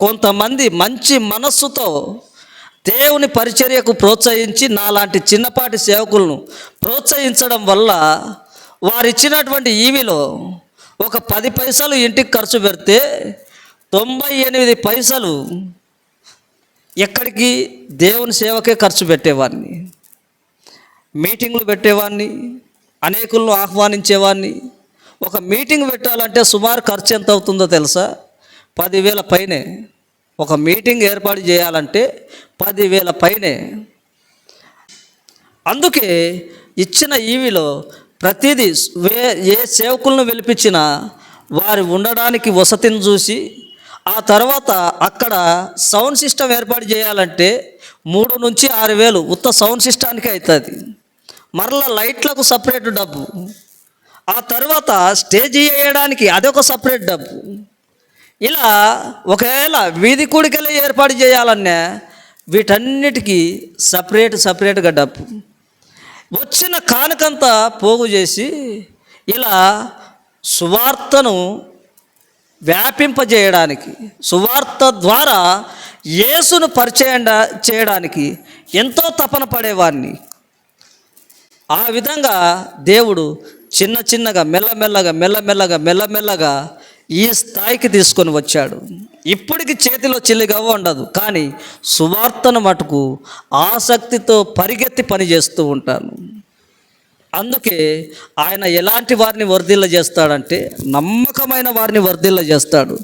కొంతమంది మంచి మనస్సుతో దేవుని పరిచర్యకు ప్రోత్సహించి నాలాంటి చిన్నపాటి సేవకులను ప్రోత్సహించడం వల్ల వారిచ్చినటువంటి ఈవిలో ఒక పది పైసలు ఇంటికి ఖర్చు పెడితే తొంభై ఎనిమిది పైసలు ఎక్కడికి? దేవుని సేవకే ఖర్చు పెట్టేవాడిని మీటింగ్లు పెట్టేవాడిని అనేకులను ఆహ్వానించేవాడిని ఒక మీటింగ్ పెట్టాలంటే సుమారు ఖర్చు ఎంత అవుతుందో తెలుసా? పదివేల పైనే ఒక మీటింగ్ ఏర్పాటు చేయాలంటే పదివేల పైనే. అందుకే ఇచ్చిన ఈవిలో ప్రతిదీ వే ఏ సేవకులను వెలిపించినా వారి ఉండడానికి వసతిని చూసి ఆ తర్వాత అక్కడ సౌండ్ సిస్టమ్ ఏర్పాటు చేయాలంటే మూడు నుంచి ఆరు వేలు ఉత్త సౌండ్ సిస్టానికి అవుతుంది మరలా లైట్లకు సపరేట్ డబ్బు. ఆ తర్వాత స్టేజ్ వేయడానికి అదొక సపరేట్ డబ్బు. ఇలా ఒకవేళ వీధి కూడికలు ఏర్పాటు చేయాలన్నా వీటన్నిటికీ సపరేట్ సపరేట్గా డబ్బు. వచ్చిన కానుకంతా పోగు చేసి ఇలా సువార్తను వ్యాపింపజేయడానికి సువార్త ద్వారా యేసును పరిచయం చేయడానికి ఎంతో తపన పడేవాడిని ఆ విధంగా దేవుడు చిన్న చిన్నగా మెల్లమెల్లగా మెల్లమెల్లగా మెల్లమెల్లగా ఈ స్థాయికి తీసుకొని వచ్చాడు. ఇప్పటికి చేతిలో చిల్లిగవ్వ ఉండదు. కానీ సువార్తను మటుకు ఆసక్తితో పరిగెత్తి పని చేస్తూ ఉంటాను. అందుకే ఆయన ఎలాంటి వారిని వర్ధిల్ల చేస్తాడంటే నమ్మకమైన వారిని వర్ధిల్ల చేస్తాడు